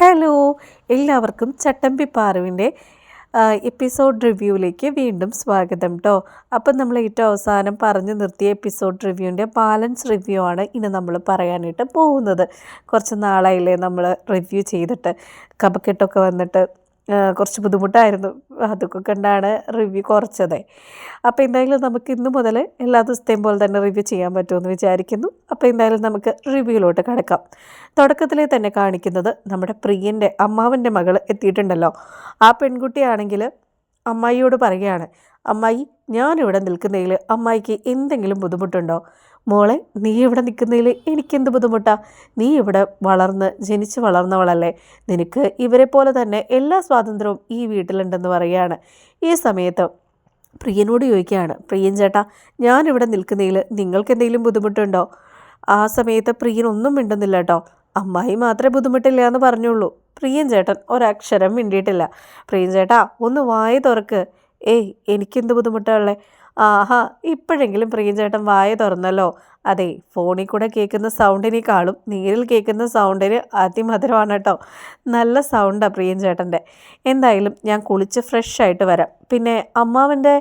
Hello എല്ലാവർക്കും ചട്ടമ്പി പാറുവിന്റെ episode റിവ്യൂവിലേക്ക് വീണ്ടും സ്വാഗതം കേട്ടോ അപ്പം നമ്മൾ ഏറ്റവും അവസാനം പറഞ്ഞു നിർത്തിയ എപ്പിസോഡ് റിവ്യൂവിന്റെ ബാലൻസ് റിവ്യൂ ആണ് ഇനി നമ്മൾ പറയാനായിട്ട് പോകുന്നത്. കുറച്ച് നാളായില്ലേ നമ്മൾ റിവ്യൂ ചെയ്തിട്ട് കപക്കെട്ടൊക്കെ വന്നിട്ട് കുറച്ച് ബുദ്ധിമുട്ടായിരുന്നു. അതൊക്കെ കണ്ടാണ് റിവ്യൂ കുറച്ചത്. അപ്പോൾ എന്തായാലും നമുക്ക് ഇന്ന് മുതൽ എല്ലാ ദിവസത്തെയും പോലെ തന്നെ റിവ്യൂ ചെയ്യാൻ പറ്റുമെന്ന് വിചാരിക്കുന്നു. അപ്പോൾ എന്തായാലും നമുക്ക് റിവ്യൂയിലോട്ട് കിടക്കാം. തുടക്കത്തിലെ തന്നെ കാണിക്കുന്നത് നമ്മുടെ പ്രിയന്റെ അമ്മാവന്റെ മകൾ എത്തിയിട്ടുണ്ടല്ലോ. ആ പെൺകുട്ടിയാണെങ്കിൽ അമ്മായിയോട് പറയുകയാണ് അമ്മായി ഞാനിവിടെ നിൽക്കുന്നതിൽ അമ്മായിക്ക് എന്തെങ്കിലും ബുദ്ധിമുട്ടുണ്ടോ? മോളെ നീ ഇവിടെ നിൽക്കുന്നതിൽ എനിക്കെന്ത് ബുദ്ധിമുട്ടാ? നീ ഇവിടെ വളർന്ന് ജനിച്ച് വളർന്നവളല്ലേ. നിനക്ക് ഇവരെ പോലെ തന്നെ എല്ലാ സ്വാതന്ത്ര്യവും ഈ വീട്ടിലുണ്ടെന്ന് പറയുകയാണ്. ഈ സമയത്ത് പ്രിയനോട് ചോദിക്കുകയാണ് പ്രിയൻ ചേട്ടാ ഞാനിവിടെ നിൽക്കുന്നതിൽ നിങ്ങൾക്ക് എന്തെങ്കിലും ബുദ്ധിമുട്ടുണ്ടോ? ആ സമയത്ത് പ്രിയൻ ഒന്നും മിണ്ടുന്നില്ല കേട്ടോ. അമ്മായി മാത്രമേ ബുദ്ധിമുട്ടില്ല എന്ന് പറഞ്ഞുള്ളൂ. പ്രിയൻ ചേട്ടൻ ഒരക്ഷരം മിണ്ടിയിട്ടില്ല. പ്രിയൻ ചേട്ടാ ഒന്ന് വായ തുറക്ക്. ഏയ് എനിക്കെന്ത് ബുദ്ധിമുട്ടുള്ളേ ആഹാ ഇപ്പോഴെങ്കിലും പ്രിയഞ്ചേട്ടൻ വായ തുറന്നല്ലോ. അതെ ഫോണിൽ കൂടെ കേൾക്കുന്ന സൗണ്ടിനേക്കാളും നേരിൽ കേൾക്കുന്ന സൗണ്ടിന് അതിമധുരമാണ് കേട്ടോ. നല്ല സൗണ്ടാണ് പ്രിയൻ ചേട്ടന്റെ. എന്തായാലും ഞാൻ കുളിച്ച് ഫ്രഷ് ആയിട്ട് വരാം. പിന്നെ അമ്മാവന്റെ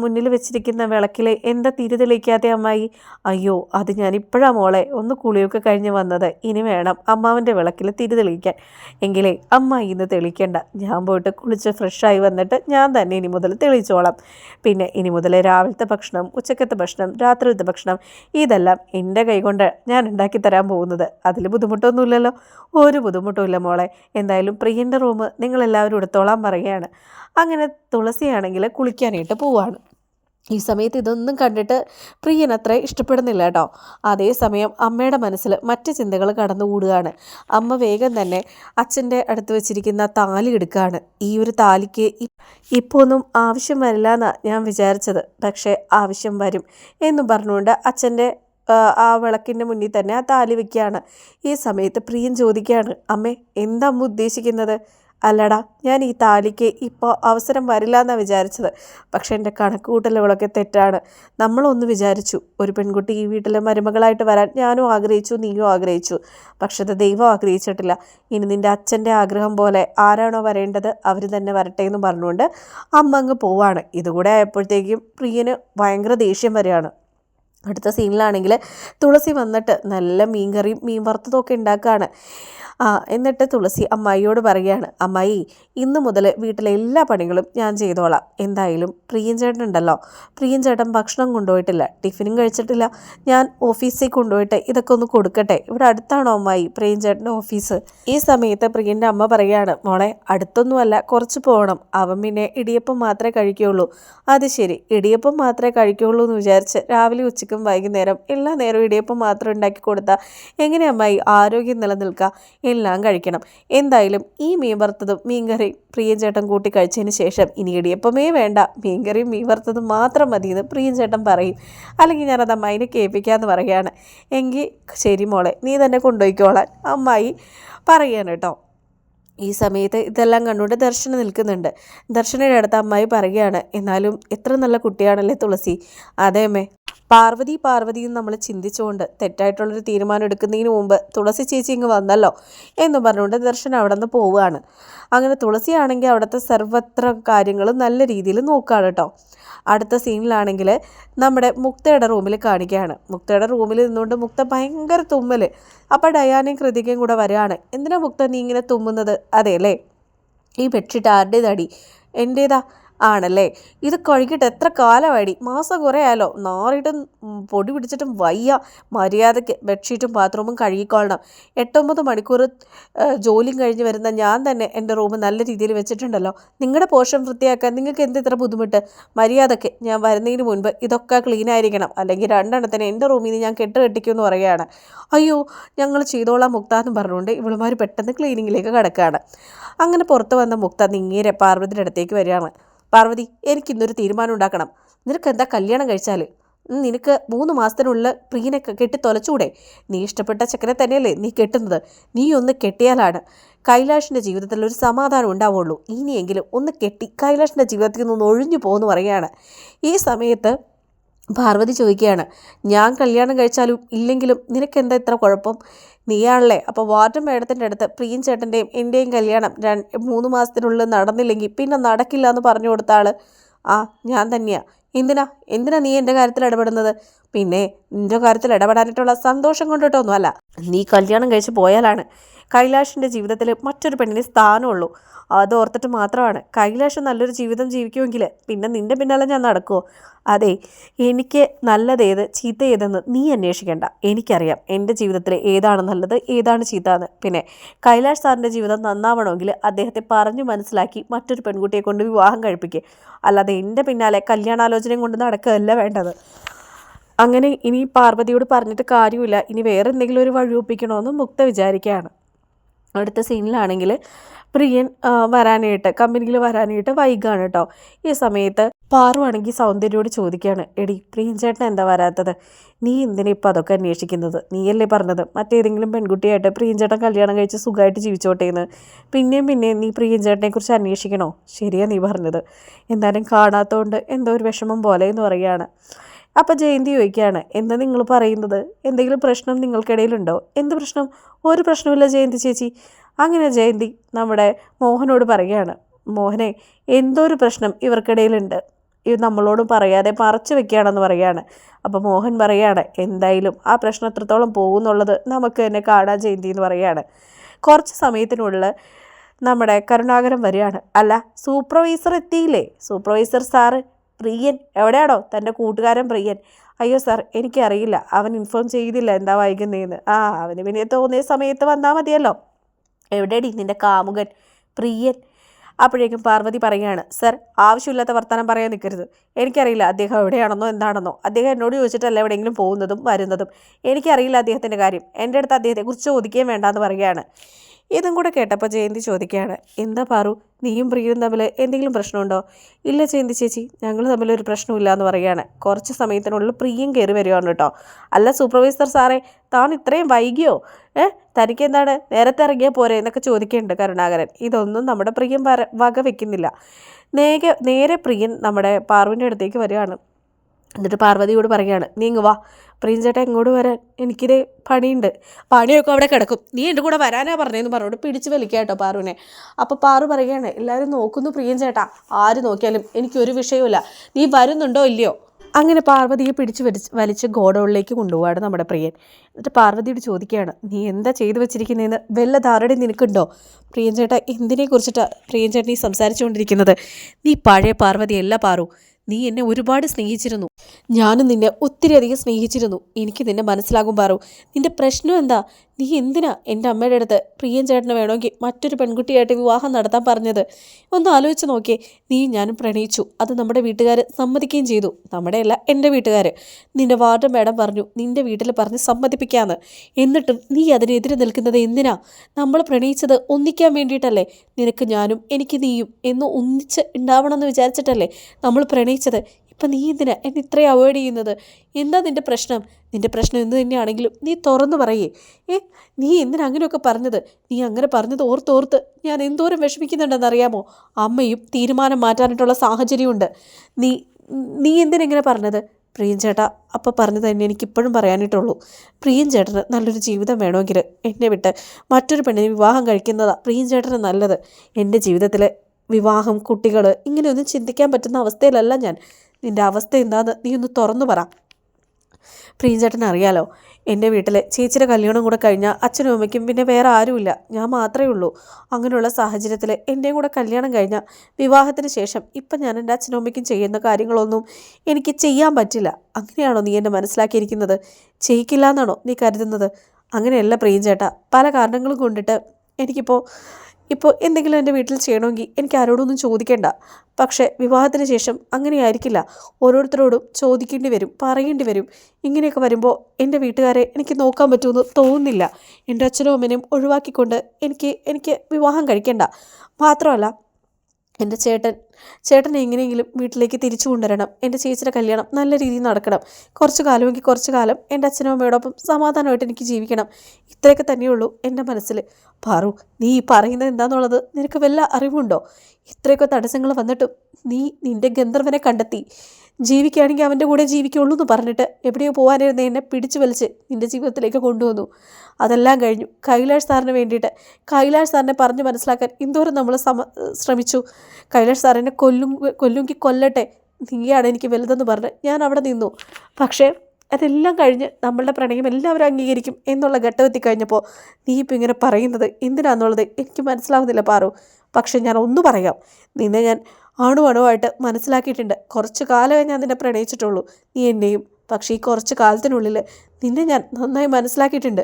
മുന്നിൽ വെച്ചിരിക്കുന്ന വിളക്കിൽ എന്താ തിരി തെളിക്കാതെ അമ്മായി? അയ്യോ അത് ഞാൻ ഇപ്പോഴാ മോളെ ഒന്ന് കുളിയൊക്കെ കഴിഞ്ഞ് വന്നത്. ഇനി വേണം അമ്മാവന്റെ വിളക്കിൽ തിരി തെളിയിക്കാൻ. എങ്കിലേ അമ്മായി ഇന്ന് തെളിയിക്കേണ്ട. ഞാൻ പോയിട്ട് കുളിച്ച് ഫ്രഷായി വന്നിട്ട് ഞാൻ തന്നെ ഇനി മുതൽ തെളിയിച്ചോളാം. പിന്നെ ഇനി മുതൽ രാവിലത്തെ ഭക്ഷണം ഉച്ചക്കത്തെ ഭക്ഷണം രാത്രിയിലത്തെ ഭക്ഷണം ഇതെല്ലാം എന്റെ കൈകൊണ്ട് ഞാൻ ഉണ്ടാക്കി തരാൻ പോകുന്നത്. അതിൽ ബുദ്ധിമുട്ടൊന്നുമില്ലല്ലോ. ഒരു ബുദ്ധിമുട്ടുമില്ല മോളെ. എന്തായാലും പ്രിയന്റെ റൂം നിങ്ങളെല്ലാവരും എടുത്തോളാൻ പറയുകയാണ്. അങ്ങനെ തുളസിയാണെങ്കിൽ കുളിക്കാനായിട്ട് പോവാണ്. ഈ സമയത്ത് ഇതൊന്നും കണ്ടിട്ട് പ്രിയൻ അത്ര ഇഷ്ടപ്പെടുന്നില്ല കേട്ടോ. അതേസമയം അമ്മയുടെ മനസ്സിൽ മറ്റു ചിന്തകൾ കടന്നു കൂടുകയാണ്. അമ്മ വേഗം തന്നെ അച്ഛന്റെ അടുത്ത് വെച്ചിരിക്കുന്ന താലി എടുക്കുകയാണ്. ഈ ഒരു താലിക്ക് ഇപ്പോൾ ഒന്നും ആവശ്യം വരില്ല എന്നാണ് ഞാൻ വിചാരിച്ചത്. പക്ഷേ ആവശ്യം വരും എന്നും പറഞ്ഞുകൊണ്ട് അച്ഛന്റെ ആ വിളക്കിന്റെ മുന്നിൽ തന്നെ ആ താലി വെക്കുകയാണ്. ഈ സമയത്ത് പ്രിയൻ ചോദിക്കുകയാണ് അമ്മേ എന്താ അമ്മ ഉദ്ദേശിക്കുന്നത്? അല്ലടാ ഞാൻ ഈ താലിക്ക് ഇപ്പോൾ അവസരം വരില്ല എന്നാണ് വിചാരിച്ചത്. പക്ഷേ എന്റെ കണക്കുകൂട്ടലുകളൊക്കെ തെറ്റാണ്. നമ്മളൊന്ന് വിചാരിച്ചു ഒരു പെൺകുട്ടി ഈ വീട്ടിലെ മരുമകളായിട്ട് വരാൻ ഞാനും ആഗ്രഹിച്ചു നീയും ആഗ്രഹിച്ചു. പക്ഷെ അത് ദൈവം ആഗ്രഹിച്ചിട്ടില്ല. ഇനി നിന്റെ അച്ഛന്റെ ആഗ്രഹം പോലെ ആരാണോ വരേണ്ടത് അവർ തന്നെ വരട്ടെ എന്ന് പറഞ്ഞുകൊണ്ട് അമ്മ അങ്ങ് പോവാണ്. ഇതുകൂടെ ആയപ്പോഴത്തേക്കും പ്രിയന് ഭയങ്കര ദേഷ്യം വരികയാണ്. അടുത്ത സീനിലാണെങ്കിൽ തുളസി വന്നിട്ട് നല്ല മീൻ കറിയും മീൻ വറുത്തതൊക്കെ ഉണ്ടാക്കുകയാണ്. ആ എന്നിട്ട് തുളസി അമ്മായിയോട് പറയുകയാണ് അമ്മായി ഇന്ന് മുതൽ വീട്ടിലെ എല്ലാ പണികളും ഞാൻ ചെയ്തോളാം. എന്തായാലും പ്രിയൻ ചേട്ടൻ ഉണ്ടല്ലോ. പ്രിയൻ ചേട്ടൻ ഭക്ഷണം കൊണ്ടുപോയിട്ടില്ല ടിഫിനും കഴിച്ചിട്ടില്ല. ഞാൻ ഓഫീസിൽ കൊണ്ടുപോയിട്ട് ഇതൊക്കെ ഒന്ന് കൊടുക്കട്ടെ. ഇവിടെ അടുത്താണോ അമ്മായി പ്രിയൻ ചേട്ടന്റെ ഓഫീസ്? ഈ സമയത്ത് പ്രിയന്റെ അമ്മ പറയുകയാണ് മോളെ അടുത്തൊന്നുമല്ല കുറച്ച് പോകണം. അവൻ പിന്നെ ഇടിയപ്പം മാത്രമേ കഴിക്കുകയുള്ളൂ. അത് ശരി ഇടിയപ്പം മാത്രമേ കഴിക്കുകയുള്ളൂ എന്ന് വിചാരിച്ച് രാവിലെ ഉച്ചയ്ക്കും വൈകുന്നേരം എല്ലാ നേരവും ഇടിയപ്പം മാത്രം ഉണ്ടാക്കി കൊടുത്താൽ എങ്ങനെ അമ്മായി ആരോഗ്യം നിലനിൽക്കുക എല്ലാം കഴിക്കണം. എന്തായാലും ഈ മീൻ വറുത്തതും മീൻകറി പ്രിയഞ്ചേട്ടൻ കൂട്ടി കഴിച്ചതിന് ശേഷം ഇനി ഇടിയപ്പമേ വേണ്ട. മീൻകറിയും മീൻ വറുത്തതും മാത്രം മതി എന്ന് പ്രിയഞ്ചേട്ടൻ പറയും. അല്ലെങ്കിൽ ഞാനത് അമ്മായിനെ കേൾപ്പിക്കാമെന്ന് പറയുകയാണ്. എങ്കിൽ ശരി മോളെ നീ തന്നെ കൊണ്ടുപോയിക്കോളാൻ. അമ്മായി പറയാണ് കേട്ടോ. ഈ സമയത്ത് ഇതെല്ലാം കണ്ടുകൊണ്ട് ദർശനം നിൽക്കുന്നുണ്ട്. ദർശനയുടെ അടുത്ത് അമ്മായി പറയുകയാണ് എന്നാലും എത്ര നല്ല കുട്ടിയാണല്ലേ തുളസി. അതേമേ പാർവതി പാർവതി എന്ന് നമ്മൾ ചിന്തിച്ചുകൊണ്ട് തെറ്റായിട്ടുള്ളൊരു തീരുമാനം എടുക്കുന്നതിന് മുമ്പ് തുളസി ചേച്ചി ഇങ്ങ് വന്നല്ലോ എന്ന് പറഞ്ഞുകൊണ്ട് ദർശൻ അവിടെ നിന്ന് പോവുകയാണ്. അങ്ങനെ തുളസിയാണെങ്കിൽ അവിടുത്തെ സർവത്ര കാര്യങ്ങളും നല്ല രീതിയിൽ നോക്കുകയാണ് കേട്ടോ. അടുത്ത സീനിലാണെങ്കിൽ നമ്മുടെ മുക്തയുടെ റൂമിൽ കാണിക്കുകയാണ്. മുക്തയുടെ റൂമിൽ നിന്നുകൊണ്ട് മുക്ത ഭയങ്കര തുമ്മൽ അപ്പോൾ ഡയാനയും കൃതികയും കൂടെ വരികയാണ്. എന്തിനാ മുക്ത നീ ഇങ്ങനെ തുമ്മുന്നത്? അതെ അല്ലേ? ഈ ബെഡ്ഷീറ്റ് ആരുടേതാടി? എന്റേതാ? ആണല്ലേ? ഇത് കഴുകിയിട്ട് എത്ര കാലമായി മാസം കുറേ ആയാലോ നാറിയിട്ടും പൊടി പിടിച്ചിട്ടും വയ്യ. മര്യാദയ്ക്ക് ബെഡ്ഷീറ്റും ബാത്റൂമും കഴുകിക്കൊള്ളണം. എട്ടൊമ്പത് മണിക്കൂർ ജോലിയും കഴിഞ്ഞ് വരുന്ന ഞാൻ തന്നെ എന്റെ റൂം നല്ല രീതിയിൽ വെച്ചിട്ടുണ്ടല്ലോ. നിങ്ങളുടെ പോഷൻ വൃത്തിയാക്കാൻ നിങ്ങൾക്ക് എന്ത് ഇത്ര ബുദ്ധിമുട്ട്? മര്യാദയ്ക്ക് ഞാൻ വരുന്നതിന് മുൻപ് ഇതൊക്കെ ക്ലീൻ ആയിരിക്കണം. അല്ലെങ്കിൽ രണ്ടെണ്ണത്തിന് എന്റെ റൂമിൽ നിന്ന് ഞാൻ കെട്ട് കെട്ടിക്കുമെന്ന് പറയുകയാണ്. അയ്യോ ഞങ്ങൾ ചെയ്തോളാം മുക്ത എന്ന് പറഞ്ഞുകൊണ്ട് ഇവളുമാർ പെട്ടെന്ന് ക്ലീനിങ്ങിലേക്ക് കിടക്കുകയാണ്. അങ്ങനെ പുറത്ത് വന്ന മുക്ത നിങ്ങീരെ പാർവതിയുടെ അടുത്തേക്ക് വരികയാണ്. പാർവതി എനിക്കിന്നൊരു തീരുമാനം ഉണ്ടാക്കണം നിനക്ക് എന്താ കല്യാണം കഴിച്ചാൽ നിനക്ക് മൂന്ന് മാസത്തിനുള്ളിൽ പ്രിയനെ ക- കെട്ടി തൊലച്ചൂടെ നീ ഇഷ്ടപ്പെട്ട ചക്കനെ തന്നെയല്ലേ നീ കെട്ടുന്നത്? നീ ഒന്ന് കെട്ടിയാലാണ് കൈലാഷിന്റെ ജീവിതത്തിൽ ഒരു സമാധാനം ഉണ്ടാവുള്ളൂ. ഇനിയെങ്കിലും ഒന്ന് കെട്ടി കൈലാഷിന്റെ ജീവിതത്തിൽ നിന്ന് ഒഴിഞ്ഞു പോകുന്നു പറയുകയാണ്. ഈ സമയത്ത് പാർവതി ചോദിക്കുകയാണ് ഞാൻ കല്യാണം കഴിച്ചാലും ഇല്ലെങ്കിലും നിനക്കെന്താ ഇത്ര കുഴപ്പം? നീയാണല്ലേ അപ്പോൾ വാർഡൻ മേഡത്തിന്റെ അടുത്ത് പ്രിയൻ ചേട്ടന്റെയും എന്റെയും കല്യാണം രണ്ട് മൂന്ന് മാസത്തിനുള്ളിൽ നടന്നില്ലെങ്കിൽ പിന്നെ നടക്കില്ല എന്ന് പറഞ്ഞു കൊടുത്ത ആൾ ആ ഞാൻ തന്നെയാണ് എന്തിനാ? എന്തിനാ നീ എന്റെ കാര്യത്തിൽ ഇടപെടുന്നത്? പിന്നെ നിന്റെ കാര്യത്തിൽ ഇടപെടാനായിട്ടുള്ള സന്തോഷം കൊണ്ടിട്ടൊന്നും അല്ല. നീ കല്യാണം കഴിച്ച് പോയാലാണ് കൈലാഷിന്റെ ജീവിതത്തിൽ മറ്റൊരു പെണ്ണിന് സ്ഥാനമുള്ളൂ. അത് ഓർത്തിട്ട് മാത്രമാണ് കൈലാഷ് നല്ലൊരു ജീവിതം ജീവിക്കുമെങ്കിൽ പിന്നെ നിന്റെ പിന്നാലെ ഞാൻ നടക്കുമോ അതെ എനിക്ക് നല്ലതേത് ചീത്ത ഏതെന്ന് നീ അന്വേഷിക്കേണ്ട. എനിക്കറിയാം എന്റെ ജീവിതത്തിൽ ഏതാണ് നല്ലത് ഏതാണ് ചീത്ത എന്ന് പിന്നെ കൈലാഷ് സാറിന്റെ ജീവിതം നന്നാവണമെങ്കിൽ അദ്ദേഹത്തെ പറഞ്ഞു മനസ്സിലാക്കി മറ്റൊരു പെൺകുട്ടിയെ കൊണ്ട് വിവാഹം കഴിപ്പിക്കുക അല്ലാതെ എന്റെ പിന്നാലെ കല്യാണാലോചനയും കൊണ്ട് നടക്കുകയല്ല വേണ്ടത്. അങ്ങനെ ഇനി പാർവതിയോട് പറഞ്ഞിട്ട് കാര്യമില്ല. ഇനി വേറെ എന്തെങ്കിലും ഒരു വഴി ഒപ്പിക്കണമെന്ന് മുക്ത വിചാരിക്കുകയാണ്. അടുത്ത സീനിലാണെങ്കിൽ പ്രിയൻ വരാനായിട്ട് കമ്പനിയിൽ വരാനായിട്ട് വൈകാണ് കേട്ടോ. ഈ സമയത്ത് പാറുവാണെങ്കിൽ സൗന്ദര്യയോട് ചോദിക്കുകയാണ് എടി പ്രിയൻ ചേട്ടൻ എന്താ വരാത്തത്? നീ എന്തിനാ ഇപ്പം അതൊക്കെ അന്വേഷിക്കുന്നത്? നീയല്ലേ പറഞ്ഞത്? മറ്റേതെങ്കിലും പെൺകുട്ടിയായിട്ട് പ്രിയൻ ചേട്ടൻ കല്യാണം കഴിച്ച് സുഖമായിട്ട് ജീവിച്ചോട്ടെ എന്ന്. പിന്നെയും പിന്നെയും നീ പ്രിയൻ ചേട്ടനെ കുറിച്ച് അന്വേഷിക്കണോ? ശരിയാ നീ പറഞ്ഞത്. എന്തായാലും കാണാത്തതുകൊണ്ട് എന്തോ ഒരു വിഷമം പോലെ എന്ന് പറയുകയാണ്. അപ്പം ജയന്തി ചോദിക്കുകയാണ് എന്താ നിങ്ങൾ പറയുന്നത്? എന്തെങ്കിലും പ്രശ്നം നിങ്ങൾക്കിടയിലുണ്ടോ? എന്ത് പ്രശ്നം? ഒരു പ്രശ്നമില്ല ജയന്തി ചേച്ചി. അങ്ങനെ ജയന്തി നമ്മുടെ മോഹനോട് പറയുകയാണ് മോഹനെ എന്തോ ഒരു പ്രശ്നം ഇവർക്കിടയിലുണ്ട്? ഇത് നമ്മളോട് പറയാതെ മറച്ചു വെക്കുകയാണെന്ന് പറയുകയാണ്. അപ്പോൾ മോഹൻ പറയുകയാണ് എന്തായാലും ആ പ്രശ്നം എത്രത്തോളം പോകുന്നുള്ളത് നമുക്ക് തന്നെ കാണാൻ ജയന്തി എന്ന് പറയുകയാണ്. കുറച്ച് സമയത്തിനുള്ളിൽ നമ്മുടെ കരുണാകരം വരികയാണ് അല്ല സൂപ്പർവൈസർ എത്തിയില്ലേ? Supervisor sir Priyan. എവിടെയാണോ തന്റെ കൂട്ടുകാരൻ പ്രിയൻ. അയ്യോ സാർ എനിക്കറിയില്ല. അവൻ ഇൻഫോം ചെയ്തില്ല എന്താ വൈകുന്നതെന്ന് ആ അവന് പിന്നെ തോന്നിയ സമയത്ത് വന്നാൽ മതിയല്ലോ. എവിടെയടി നിന്റെ കാമുകൻ? പ്രിയൻ. അപ്പോഴേക്കും പാർവതി പറയുകയാണ് സർ ആവശ്യമില്ലാത്ത വർത്തമാനം പറയാൻ നിൽക്കരുത്. എനിക്കറിയില്ല അദ്ദേഹം എവിടെയാണെന്നോ എന്താണെന്നോ. അദ്ദേഹം എന്നോട് ചോദിച്ചിട്ടല്ല എവിടെയെങ്കിലും പോകുന്നതും വരുന്നതും. എനിക്കറിയില്ല അദ്ദേഹത്തിന്റെ കാര്യം. എന്റെ അടുത്ത് അദ്ദേഹത്തെക്കുറിച്ച് ചോദിക്കുകയും വേണ്ടാന്ന് പറയുകയാണ്. ഇതും കൂടെ കേട്ടപ്പോൾ ജയന്തി ചോദിക്കുകയാണ് എന്താ പാറു? നീയും പ്രിയനും തമ്മിൽ എന്തെങ്കിലും പ്രശ്നമുണ്ടോ? ഇല്ല ജയന്തി ചേച്ചി ഞങ്ങൾ തമ്മിൽ ഒരു പ്രശ്നമില്ല എന്ന് പറയുകയാണ്. കുറച്ച് സമയത്തിനുള്ളിൽ പ്രിയം കയറി വരികയാണ് കേട്ടോ. അല്ല സൂപ്പർവൈസർ സാറേ താൻ ഇത്രയും വൈകിയോ? ഏ? തനിക്ക് എന്താണ് നേരത്തെ ഇറങ്ങിയാൽ പോരെ എന്നൊക്കെ ചോദിക്കുന്നുണ്ട് കരുണാകരൻ. ഇതൊന്നും നമ്മുടെ പ്രിയം വര വക വെക്കുന്നില്ല നേരെ നേരെ പ്രിയൻ നമ്മുടെ പാർവിന്റെ അടുത്തേക്ക് വരികയാണ്. എന്നിട്ട് പാർവതിയോട് പറയുകയാണ് നീ ഇങ്ങ് വാ. പ്രിയൻ ചേട്ടാ ഇങ്ങോട്ട് വരാൻ എനിക്കിത് പണിയുണ്ട്. പണിയൊക്കെ അവിടെ കിടക്കും. നീ എന്റെ കൂടെ വരാനാ പറഞ്ഞതെന്ന് പറഞ്ഞോട്ട് പിടിച്ച് വലിക്കുക കേട്ടോ പാറുവിനെ. അപ്പോൾ പാറു പറയുകയാണ് എല്ലാവരും നോക്കുന്നു പ്രിയൻ ചേട്ടാ ആര് നോക്കിയാലും എനിക്കൊരു വിഷയമില്ല നീ വരുന്നുണ്ടോ ഇല്ലയോ? അങ്ങനെ പാർവതിയെ പിടിച്ച് വലിച്ച് വലിച്ച് ഗോഡൗണിലേക്ക് കൊണ്ടുപോവാണ് നമ്മുടെ പ്രിയൻ. എന്നിട്ട് പാർവതിയോട് ചോദിക്കുകയാണ് നീ എന്താ ചെയ്തു വെച്ചിരിക്കുന്നതെന്ന്? വല്ല ധാരണ നിനക്കുണ്ടോ? പ്രിയൻ ചേട്ടാ എന്തിനെ കുറിച്ചിട്ടാണ് പ്രിയൻ ചേട്ടൻ നീ സംസാരിച്ചുകൊണ്ടിരിക്കുന്നത്? നീ പഴയ പാർവതിയല്ല പാറു. നീ എന്നെ ഒരുപാട് സ്നേഹിച്ചിരുന്നു. ഞാനും നിന്നെ ഒത്തിരി അധികം സ്നേഹിച്ചിരുന്നു. എനിക്ക് നിന്നെ മനസ്സിലാകും പാറു. നിന്റെ പ്രശ്നം എന്താ? നീ എന്തിനാ എന്റെ അമ്മയുടെ അടുത്ത് പ്രിയൻ ചേട്ടന് വേണമെങ്കിൽ മറ്റൊരു പെൺകുട്ടിയായിട്ട് വിവാഹം നടത്താൻ പറഞ്ഞത്? ഒന്ന് ആലോചിച്ച് നോക്കിയേ. നീ ഞാനും പ്രണയിച്ചു. അത് നമ്മുടെ വീട്ടുകാർ സമ്മതിക്കുകയും ചെയ്തു. നമ്മുടെ അല്ല എന്റെ വീട്ടുകാർ നിന്റെ വാർഡ് മാഡം പറഞ്ഞു നിന്റെ വീട്ടിൽ പറഞ്ഞ് സമ്മതിപ്പിക്കാമെന്ന് എന്നിട്ടും നീ അതിനെതിരെ നിൽക്കുന്നത് എന്തിനാ? നമ്മൾ പ്രണയിച്ചത് ഒന്നിക്കാൻ വേണ്ടിയിട്ടല്ലേ? നിനക്ക് ഞാനും എനിക്ക് നീയും എന്ന് ഒന്നിച്ച് ഉണ്ടാവണമെന്ന് വിചാരിച്ചിട്ടല്ലേ നമ്മൾ പ്രണയിച്ചത്? ഇപ്പം നീ എന്തിനാ എന്നെ ഇത്രയും അവോയ്ഡ് ചെയ്യുന്നത്? എന്താ നിന്റെ പ്രശ്നം? നിന്റെ പ്രശ്നം എന്ത് തന്നെയാണെങ്കിലും നീ തുറന്നു പറയേ. ഏ നീ എന്തിനാ അങ്ങനെയൊക്കെ പറഞ്ഞത്? നീ അങ്ങനെ പറഞ്ഞത് ഓർത്തോർത്ത് ഞാൻ എന്തോരം വിഷമിക്കുന്നുണ്ടെന്ന് അറിയാമോ അമ്മയും തീരുമാനം മാറ്റാനായിട്ടുള്ള സാഹചര്യമുണ്ട്. നീ നീ എന്തിനെങ്ങനെ പറഞ്ഞത്? പ്രിയൻ ചേട്ടാ അപ്പം പറഞ്ഞു തന്നെ എനിക്കിപ്പോഴും പറയാനായിട്ടുള്ളൂ. പ്രിയൻ ചേട്ടന് നല്ലൊരു ജീവിതം വേണമെങ്കിൽ എന്നെ വിട്ട് മറ്റൊരു പെണ്ണിനെ വിവാഹം കഴിക്കുന്നതാണ് പ്രിയൻ ചേട്ടന് നല്ലത്. എന്റെ ജീവിതത്തിൽ വിവാഹം കുട്ടികൾ ഇങ്ങനെയൊന്നും ചിന്തിക്കാൻ പറ്റുന്ന അവസ്ഥയിലല്ല ഞാൻ. നിന്റെ അവസ്ഥ എന്താന്ന് നീ ഒന്ന് തുറന്നു പറ. പ്രിയഞ്ചേട്ടൻ അറിയാലോ എന്റെ വീട്ടിൽ ചേച്ചിയുടെ കല്യാണം കൂടെ കഴിഞ്ഞാൽ അച്ഛനും അമ്മയ്ക്കും പിന്നെ വേറെ ആരുമില്ല. ഞാൻ മാത്രമേ ഉള്ളൂ. അങ്ങനെയുള്ള സാഹചര്യത്തിൽ എന്റെയും കൂടെ കല്യാണം കഴിഞ്ഞാൽ വിവാഹത്തിന് ശേഷം ഇപ്പം ഞാൻ എന്റെ അച്ഛനും അമ്മയ്ക്കും ചെയ്യുന്ന കാര്യങ്ങളൊന്നും എനിക്ക് ചെയ്യാൻ പറ്റില്ല. അങ്ങനെയാണോ നീ എന്നെ മനസ്സിലാക്കിയിരിക്കുന്നത്? ചെയ്യിക്കില്ല എന്നാണോ നീ കരുതുന്നത്? അങ്ങനെയല്ല പ്രിയഞ്ചേട്ട പല കാരണങ്ങളും കൊണ്ടിട്ട് എനിക്കിപ്പോൾ ഇപ്പോൾ എന്തെങ്കിലും എന്റെ വീട്ടിൽ ചെയ്യണമെങ്കിൽ എനിക്ക് ആരോടൊന്നും ചോദിക്കേണ്ട. പക്ഷേ വിവാഹത്തിന് ശേഷം അങ്ങനെയായിരിക്കില്ല. ഓരോരുത്തരോടും ചോദിക്കേണ്ടി വരും പറയേണ്ടി വരും. ഇങ്ങനെയൊക്കെ വരുമ്പോൾ എന്റെ വീട്ടുകാരെ എനിക്ക് നോക്കാൻ പറ്റുമെന്ന് തോന്നുന്നില്ല. എന്റെ അച്ഛനും അമ്മനെയും ഒഴിവാക്കിക്കൊണ്ട് എനിക്ക് എനിക്ക് വിവാഹം കഴിക്കേണ്ട. മാത്രമല്ല എന്റെ ചേട്ടൻ ചേട്ടൻ എങ്ങനെയെങ്കിലും വീട്ടിലേക്ക് തിരിച്ചു കൊണ്ടുവരണം. എന്റെ ചേച്ചിയുടെ കല്യാണം നല്ല രീതിയിൽ നടക്കണം. കുറച്ച് കാലമെങ്കിൽ കുറച്ച് കാലം എന്റെ അച്ഛനും അമ്മയോടൊപ്പം സമാധാനമായിട്ട് എനിക്ക് ജീവിക്കണം. ഇത്രയൊക്കെ തന്നെയുള്ളൂ എന്റെ മനസ്സിൽ. പാറു നീ ഈ പറയുന്നത് എന്താണെന്നുള്ളത് നിനക്ക് വല്ല അറിവുണ്ടോ? ഇത്രയൊക്കെ തടസ്സങ്ങൾ വന്നിട്ടും നീ നിന്റെ ഗന്ധർവനെ കണ്ടെത്തി. ജീവിക്കുകയാണെങ്കിൽ അവന്റെ കൂടെ ജീവിക്കുള്ളൂ എന്ന് പറഞ്ഞിട്ട് എവിടെയോ പോകാനിരുന്ന എന്നെ പിടിച്ചു വലിച്ച് നിന്റെ ജീവിതത്തിലേക്ക് കൊണ്ടുവന്നു. അതെല്ലാം കഴിഞ്ഞു. കൈലാഷ് സാറിന് വേണ്ടിയിട്ട് കൈലാഷ് സാറിനെ പറഞ്ഞ് മനസ്സിലാക്കാൻ എന്തോരം നമ്മൾ സമ ശ്രമിച്ചു. കൈലാഷ് സാറിനെ കൊല്ലും കൊല്ലുങ്കി കൊല്ലട്ടെ. നീയാണ് എനിക്ക് വലുതെന്ന് പറഞ്ഞ് ഞാൻ അവിടെ നിന്നു. പക്ഷേ അതെല്ലാം കഴിഞ്ഞ് നമ്മളുടെ പ്രണയം എല്ലാവരും അംഗീകരിക്കും എന്നുള്ള ഘട്ടമെത്തി കഴിഞ്ഞപ്പോൾ നീ ഇപ്പം ഇങ്ങനെ പറയുന്നത് എന്തിനാന്നുള്ളത് എനിക്ക് മനസ്സിലാവുന്നില്ല പാറു. പക്ഷേ ഞാൻ ഒന്ന് പറയാം. നിന്നെ ഞാൻ അണുവണുവായിട്ട് മനസ്സിലാക്കിയിട്ടുണ്ട്. കുറച്ച് കാലമേ ഞാൻ നിന്നെ പ്രണയിച്ചിട്ടുള്ളൂ. നീ എന്നെയും. പക്ഷേ ഈ കുറച്ച് കാലത്തിനുള്ളിൽ നിന്നെ ഞാൻ നന്നായി മനസ്സിലാക്കിയിട്ടുണ്ട്.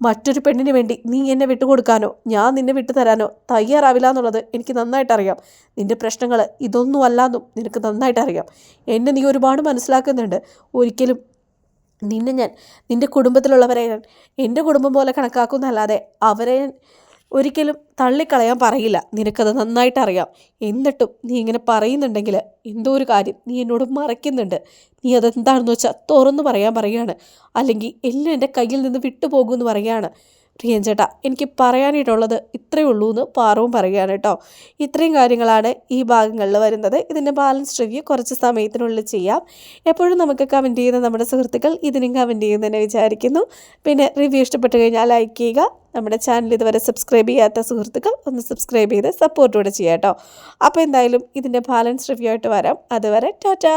മറ്റൊരു പെണ്ണിന് വേണ്ടി നീ എന്നെ വിട്ടുകൊടുക്കാനോ ഞാൻ നിന്നെ വിട്ടുതരാനോ തയ്യാറാവില്ല എന്നുള്ളത് എനിക്ക് നന്നായിട്ട് അറിയാം നിന്റെ പ്രശ്നങ്ങൾ ഇതൊന്നും അല്ലാന്നും നിനക്ക് നന്നായിട്ട് അറിയാം എന്നെ നീ ഒരുപാട് മനസ്സിലാക്കുന്നുണ്ട്. ഒരിക്കലും നിന്നെ ഞാൻ നിന്റെ കുടുംബത്തിലുള്ളവരെ ഞാൻ എന്റെ കുടുംബം പോലെ കണക്കാക്കുന്നല്ലാതെ അവരെ ഒരിക്കലും തള്ളിക്കളയാൻ പറയില്ല. നിനക്കത് നന്നായിട്ട് അറിയാം എന്നിട്ടും നീ ഇങ്ങനെ പറയുന്നുണ്ടെങ്കിൽ എന്തോ ഒരു കാര്യം നീ എന്നോട് മറയ്ക്കുന്നുണ്ട്. നീ അതെന്താണെന്ന് വെച്ചാൽ തുറന്നു പറയാൻ പറയുകയാണ്. അല്ലെങ്കിൽ എല്ലാം എന്റെ കയ്യിൽ നിന്ന് വിട്ടുപോകുമെന്ന് പറയുകയാണ്. പ്രിയൻ ചേട്ടാ എനിക്ക് പറയാനായിട്ടുള്ളത് ഇത്രയേ ഉള്ളൂ എന്ന് പാറവും പറയുകയാണ് കേട്ടോ. ഇത്രയും കാര്യങ്ങളാണ് ഈ ഭാഗങ്ങളിൽ വരുന്നത്. ഇതിന്റെ ബാലൻസ് റിവ്യൂ കുറച്ച് സമയത്തിനുള്ളിൽ ചെയ്യാം. എപ്പോഴും നമുക്ക് കമന്റ് ചെയ്യുന്ന നമ്മുടെ സുഹൃത്തുക്കൾ ഇതിനും കമന്റ് ചെയ്യുന്നതിനെ വിചാരിക്കുന്നു. പിന്നെ റിവ്യൂ ഇഷ്ടപ്പെട്ട് കഴിഞ്ഞാൽ ലൈക്ക് ചെയ്യുക. നമ്മുടെ ചാനൽ ഇതുവരെ സബ്സ്ക്രൈബ് ചെയ്യാത്ത സുഹൃത്തുക്കൾ ഒന്ന് സബ്സ്ക്രൈബ് ചെയ്ത് സപ്പോർട്ട് ചെയ്യാം കേട്ടോ. അപ്പോൾ എന്തായാലും ഇതിന്റെ ബാലൻസ് റിവ്യൂ ആയിട്ട് വരാം. അതുവരെ ടാറ്റാ!